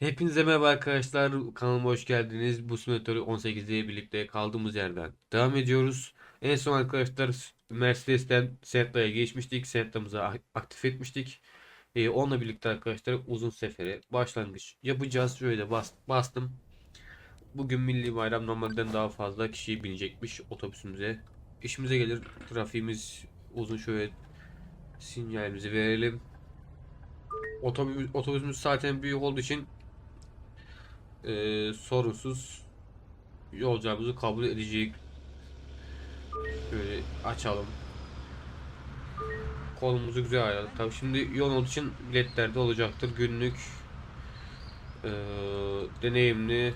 Hepinize merhaba arkadaşlar. Kanalıma hoş geldiniz. Bu simülatörü 18'de birlikte kaldığımız yerden devam ediyoruz. En son arkadaşlar Mercedes'ten Sentra'ya geçmiştik. Sentra'mızı a- aktif etmiştik. Ee, onunla birlikte arkadaşlar uzun sefere başlangıç yapacağız. Şöyle bas, bastım. Bugün Milli Bayram normalden daha fazla kişi binecekmiş otobüsümüze. İşimize gelir. Trafiğimiz uzun şöyle sinyalimizi verelim. Otobüs, otobüsümüz zaten büyük olduğu için e, sorunsuz yolcumuzu kabul edecek. Böyle açalım. Kolumuzu güzel ayarladık. Tabii şimdi yoğun olduğu için biletlerde olacaktır. Günlük e, deneyimli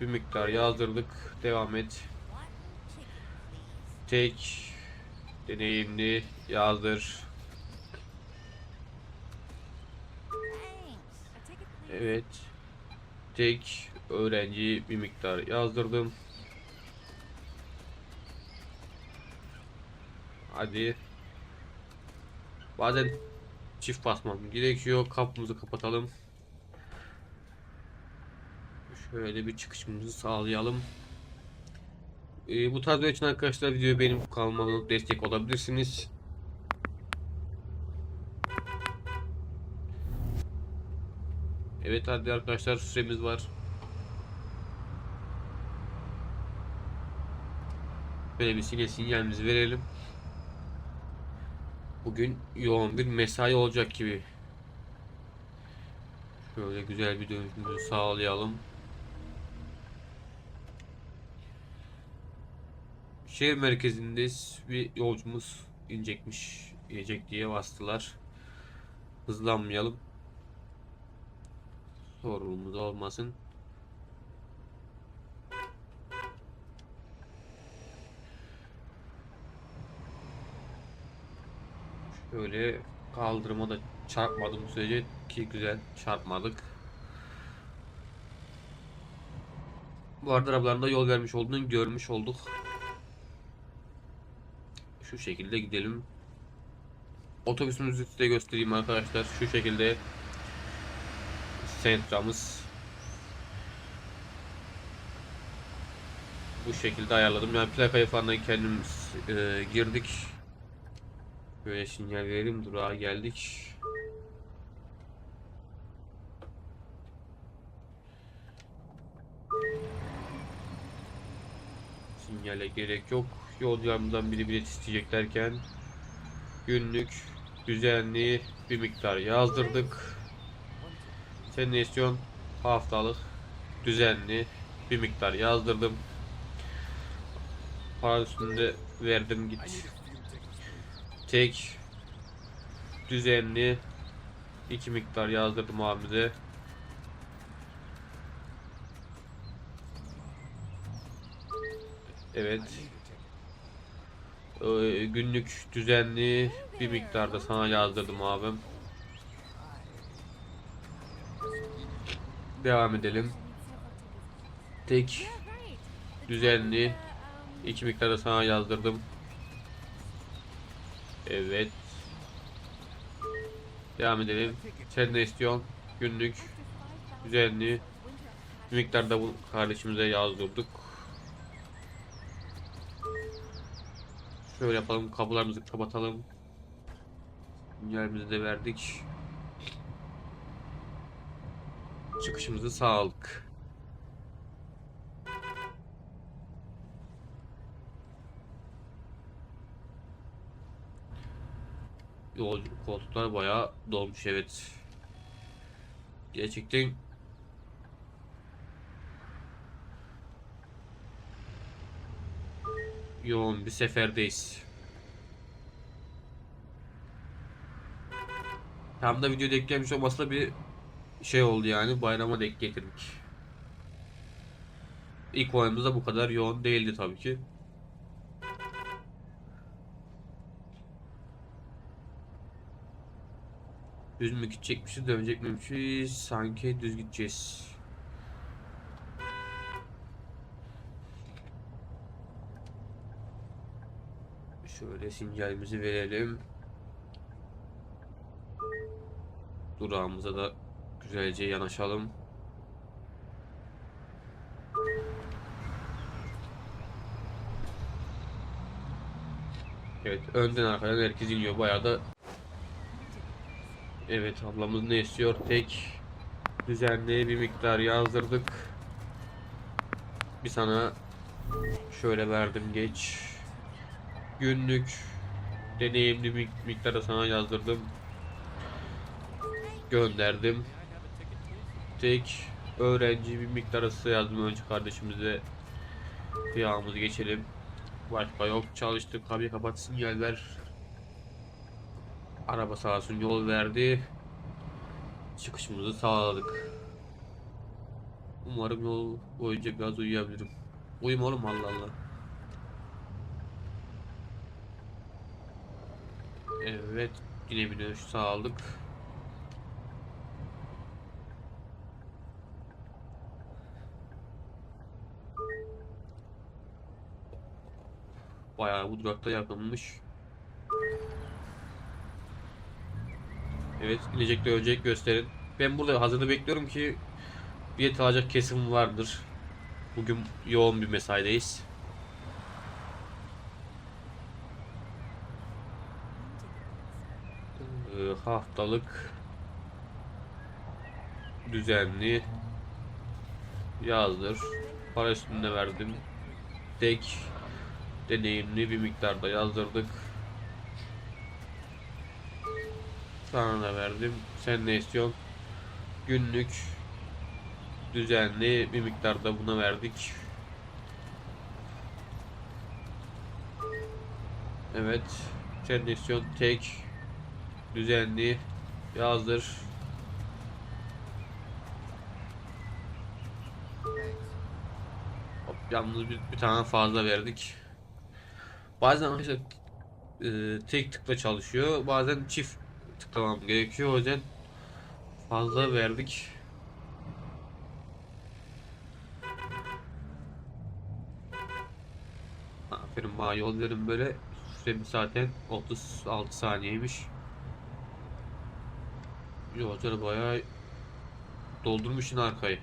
bir miktar yazdırdık. Devam et. Tek deneyimli yazdır. Evet. Tek öğrenci bir miktar yazdırdım. Hadi. Bazen çift basmam gerekiyor. Kapımızı kapatalım. Şöyle bir çıkışımızı sağlayalım. Ee, bu tarz video için arkadaşlar videoyu benim kanalıma destek olabilirsiniz. Evet hadi arkadaşlar süremiz var. Böyle bir sinyal sinyalimizi verelim. Bugün yoğun bir mesai olacak gibi. Şöyle güzel bir dönüşümüzü sağlayalım. Şehir merkezindeyiz. Bir yolcumuz inecekmiş. inecek diye bastılar. Hızlanmayalım. Sorunumuz olmasın. Şöyle kaldırıma da çarpmadım sürece ki güzel çarpmadık. Bu arada arabalarında yol vermiş olduğunu görmüş olduk. Şu şekilde gidelim. Otobüsümüzü size göstereyim arkadaşlar. Şu şekilde Sentra'mız bu şekilde ayarladım. Yani plakayı falan da kendimiz e, girdik. Böyle sinyal verelim. Durağa geldik. Sinyale gerek yok. Yolcularımızdan biri bilet isteyecek derken günlük düzenli bir miktar yazdırdık. Sen? Haftalık düzenli bir miktar yazdırdım. Para üstünde verdim git. Tek düzenli iki miktar yazdırdım abimize. Evet. Ee, günlük düzenli bir miktarda sana yazdırdım abim. Devam edelim. Tek düzenli iki miktarda sana yazdırdım. Evet. Devam edelim. Sen ne istiyorsun? Günlük düzenli bir miktarda bu kardeşimize yazdırdık. Şöyle yapalım. Kapılarımızı kapatalım. Yerimizi de verdik. Çıkışımızı sağladık. Yolcu koltuklar bayağı dolmuş evet. Gerçekten yoğun bir seferdeyiz. Tam da video denk gelmiş olması da bir şey oldu yani bayrama denk getirdik. İlk oyunumuzda bu kadar yoğun değildi tabii ki. Düz mü gidecekmişiz, dönecek miymişiz? Sanki düz gideceğiz. Şöyle sinyalimizi verelim. Durağımıza da Güzelce yanaşalım. Evet önden arkadan herkes iniyor bayağı da. Evet ablamız ne istiyor? Tek düzenli bir miktar yazdırdık. Bir sana şöyle verdim geç. Günlük deneyimli bir miktarda sana yazdırdım. Gönderdim tek öğrenci bir miktar arası yazdım. Önce kardeşimize yağımızı geçelim. Başka yok. Çalıştık. Abi kapat sinyal ver. Araba sağ olsun yol verdi. Çıkışımızı sağladık. Umarım yol boyunca biraz uyuyabilirim. Uyuma oğlum Allah Allah. Evet yine bir dönüş sağladık Bayağı durakta yakınmış. Evet, inecek de ölecek gösterin. Ben burada hazırda bekliyorum ki bilet alacak kesim vardır. Bugün yoğun bir mesaideyiz. Ee, haftalık düzenli yazdır. Para üstünde verdim. Tek deneyimli bir miktarda yazdırdık. Sana da verdim. Sen ne istiyorsun? Günlük düzenli bir miktarda buna verdik. Evet. Sen ne istiyorsun? Tek düzenli yazdır. Yalnız bir, bir tane fazla verdik. Bazen arkadaşlar e, tek tıkla çalışıyor. Bazen çift tıklamam gerekiyor. O yüzden fazla verdik. Aferin bana yol böyle. Süremiz zaten 36 saniyeymiş. Yolcuları bayağı doldurmuşsun arkayı.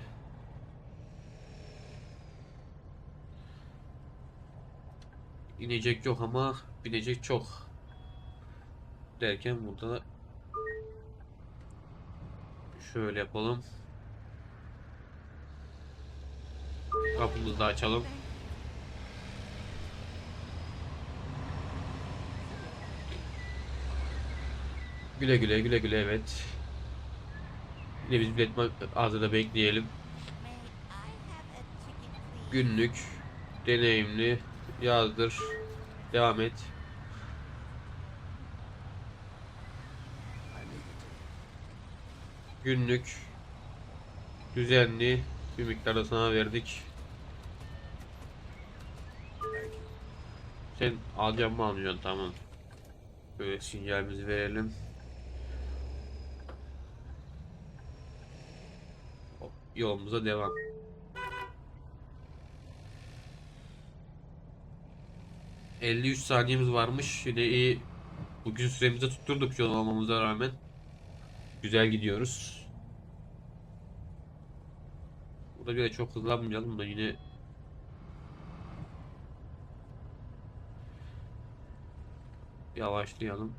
İnecek yok ama binecek çok. Derken burada şöyle yapalım. Kapımızı da açalım. Güle güle güle güle evet. Yine biz bilet ağzında bekleyelim. Günlük deneyimli yazdır. Devam et. Günlük düzenli bir miktarda sana verdik. Sen alacağım mı almayacaksın tamam. Böyle sinyalimizi verelim. Hop, Yolumuza devam. ...53 saniyemiz varmış. Yine iyi... ...bugün süremizi tutturduk yol almamıza rağmen. Güzel gidiyoruz. Burada bir de çok hızlanmayalım da yine... Yavaşlayalım.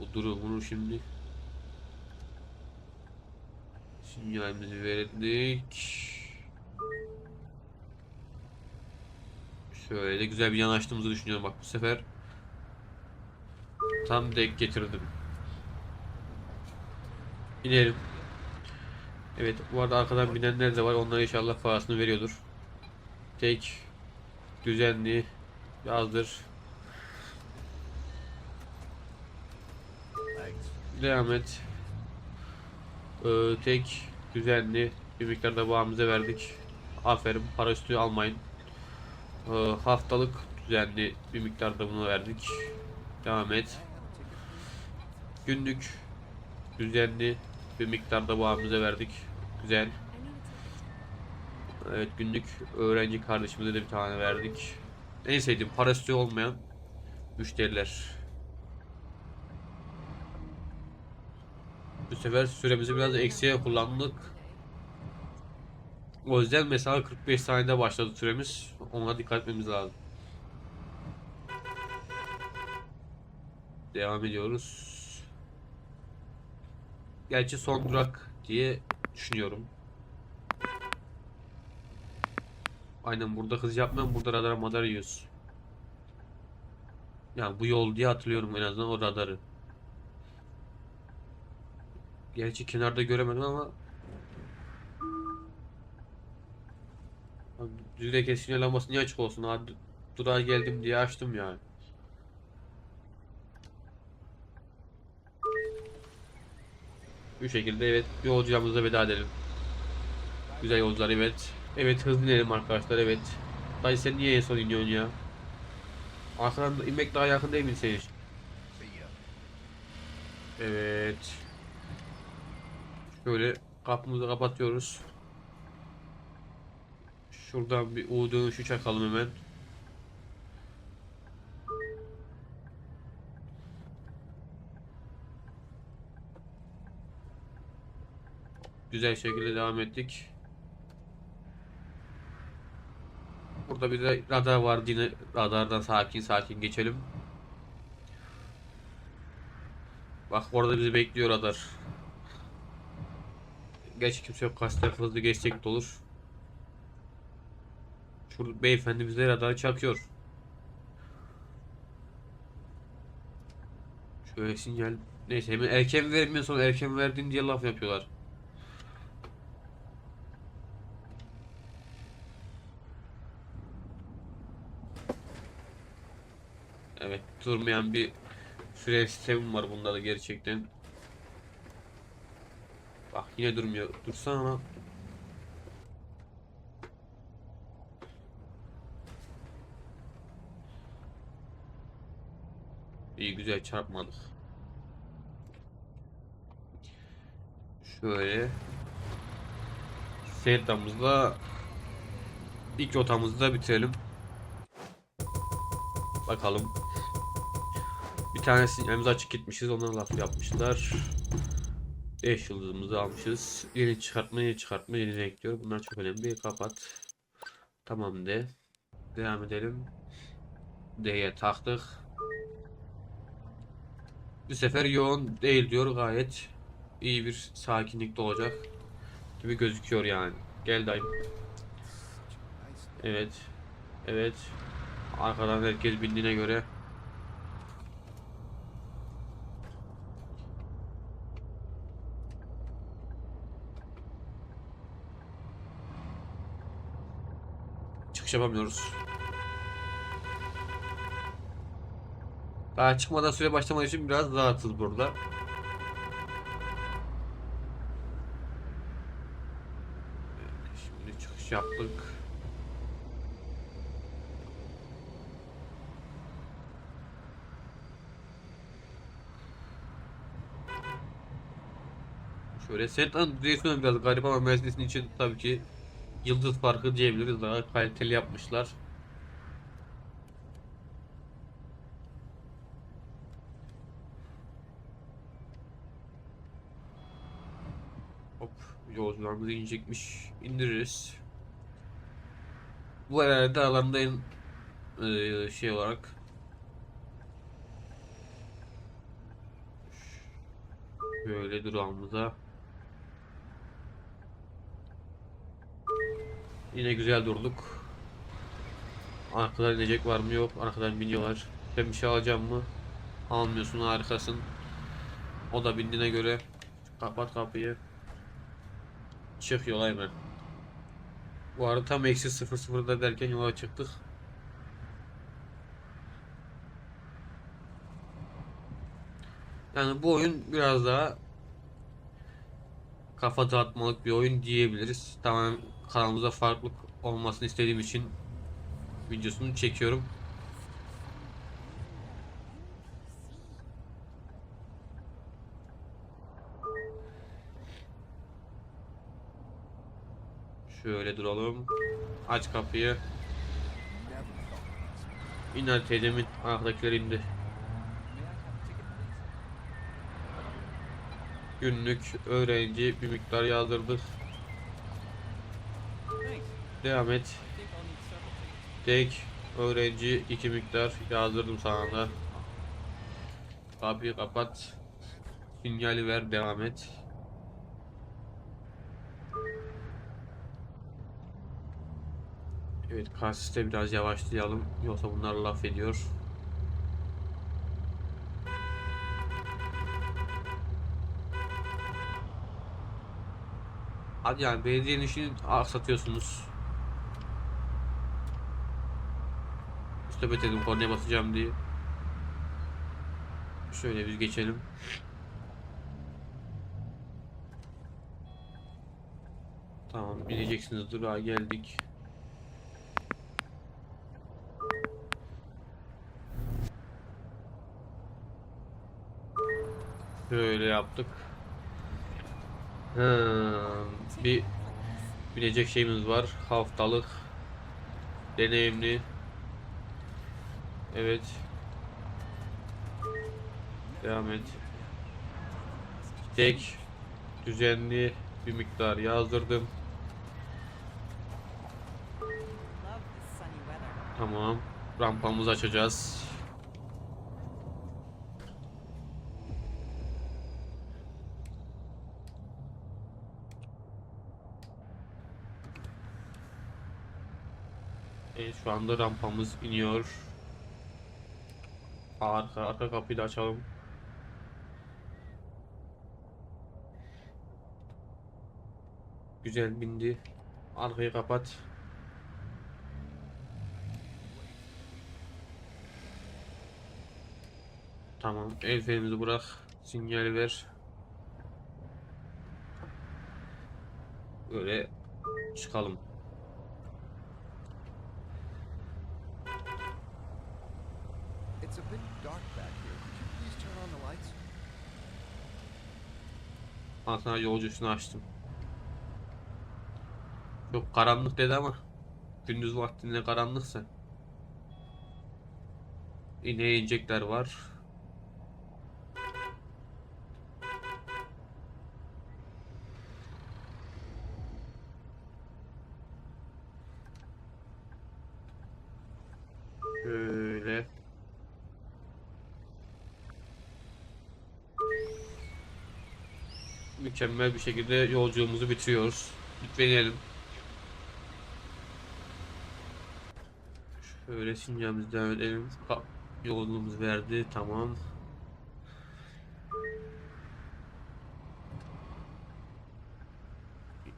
O durumunu şimdi sinyalimizi verdik. Şöyle güzel bir yanaştığımızı düşünüyorum bak bu sefer. Tam denk getirdim. İnelim. Evet bu arada arkadan binenler de var. Onlar inşallah parasını veriyordur. Tek düzenli yazdır. Devam et. Ee, tek düzenli bir miktarda bağımıza verdik. Aferin para üstü almayın. Ee, haftalık düzenli bir miktarda bunu verdik. Devam et. Günlük düzenli bir miktarda bağımıza verdik. Güzel. Evet günlük öğrenci kardeşimize de bir tane verdik. En sevdiğim parası olmayan müşteriler. Bu sefer süremizi biraz eksiye kullandık. O yüzden mesela 45 saniyede başladı süremiz. Ona dikkat etmemiz lazım. Devam ediyoruz. Gerçi son durak diye düşünüyorum. Aynen burada hız yapmam. Burada radar madar yiyoruz. Yani bu yol diye hatırlıyorum en azından o radarı. Gerçi kenarda göremedim ama Düzde kesin lambası niye açık olsun? Ha, du- durağa geldim diye açtım yani. Bu şekilde evet yolculuğumuza veda edelim. Güzel yolcular evet. Evet hızlı inelim arkadaşlar evet. Dayı sen niye en son iniyorsun ya? Arkadan da inmek daha yakın değil mi senin için? Evet. Şöyle kapımızı kapatıyoruz. Şuradan bir U dönüşü çakalım hemen. Güzel şekilde devam ettik. Burada bir de radar var. Yine radardan sakin sakin geçelim. Bak orada bizi bekliyor radar. Geç kimse yok. Tarafı hızlı geçecek de olur. Şurada beyefendi bize radar çakıyor. Şöyle sinyal. Neyse hemen erken vermiyor sonra erken verdin diye laf yapıyorlar. Evet durmayan bir fren sistemi var bunda da gerçekten. Bak yine durmuyor. Dursana. Güzel çarpmadık. Şöyle. Sentamızla ilk rotamızı da bitirelim. Bakalım. Bir tane sinyalimiz açık gitmişiz. Ondan laf yapmışlar. 5 yıldızımızı almışız. Yeni çıkartma, yeni çıkartma, yeni renk diyor. Bunlar çok önemli. Kapat. Tamam de. Devam edelim. D'ye taktık. Bu sefer yoğun değil diyor gayet iyi bir sakinlikte olacak gibi gözüküyor yani. Gel dayım. Evet. Evet. Arkadan herkes bindiğine göre çıkış yapamıyoruz. Daha çıkmadan süre başlamadığı için biraz rahatız burada. Şimdi çıkış yaptık. Şöyle Sentan direksiyonu biraz garip ama Mercedes'in için tabii ki yıldız farkı diyebiliriz. Daha kaliteli yapmışlar. Hop yolcularımızı inecekmiş. indiririz. Bu herhalde aralarında en eee, şey olarak Böyle durağımıza Yine güzel durduk. Arkadan inecek var mı yok. Arkadan biniyorlar. Ben bir şey alacağım mı? Almıyorsun harikasın. O da bindiğine göre kapat kapıyı. Çık yola hemen. Bu arada tam eksi sıfır sıfırda derken yola çıktık. Yani bu oyun biraz daha kafa dağıtmalık bir oyun diyebiliriz. Tamamen kanalımıza farklılık olmasını istediğim için videosunu çekiyorum. Şöyle duralım. Aç kapıyı. İn hadi teyzemin arkadakiler indi. Günlük öğrenci bir miktar yazdırdık. Devam et. Tek öğrenci iki miktar yazdırdım sana da. Kapıyı kapat. Sinyali ver devam et. Evet kasiste biraz yavaşlayalım. Yoksa bunlar laf ediyor. Hadi yani belediyenin işini aksatıyorsunuz. Üstüme dedim kornaya basacağım diye. Şöyle biz geçelim. Tamam bineceksiniz durağa geldik. Böyle yaptık. Hmm, bir bilecek şeyimiz var. Haftalık deneyimli. Evet. Devam et. Tek düzenli bir miktar yazdırdım. Tamam. Rampamızı açacağız. Evet şu anda rampamız iniyor. Arka, arka kapıyı da açalım. Güzel bindi. Arkayı kapat. Tamam. El frenimizi bırak. Sinyal ver. Böyle çıkalım. It's a bit dark back here. Could you please turn on the lights? Sana yolcusunu açtım. Çok karanlık dedi ama gündüz vaktinde karanlıksa. Yine inecekler var. Şöyle. Mükemmel bir şekilde yolculuğumuzu bitiriyoruz. Lütfen inelim. Şöyle sinyalimizi devam edelim. Yolculuğumuz verdi. Tamam.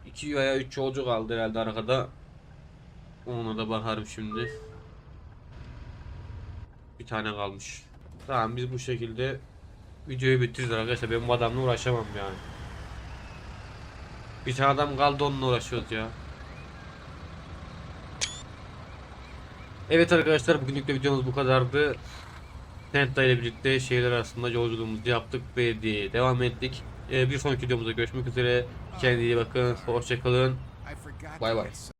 İki veya üç yolcu kaldı herhalde arkada. Ona da bakarım şimdi. Bir tane kalmış. Tamam biz bu şekilde videoyu bitiririz arkadaşlar. Ben bu adamla uğraşamam yani. Bir tane adam kaldı onunla uğraşıyoruz ya. Evet arkadaşlar bugünlük de videomuz bu kadardı. Tenta ile birlikte şehirler arasında yolculuğumuzu yaptık ve devam ettik. Ee, bir sonraki videomuzda görüşmek üzere. Kendinize iyi bakın. Hoşçakalın. I forgot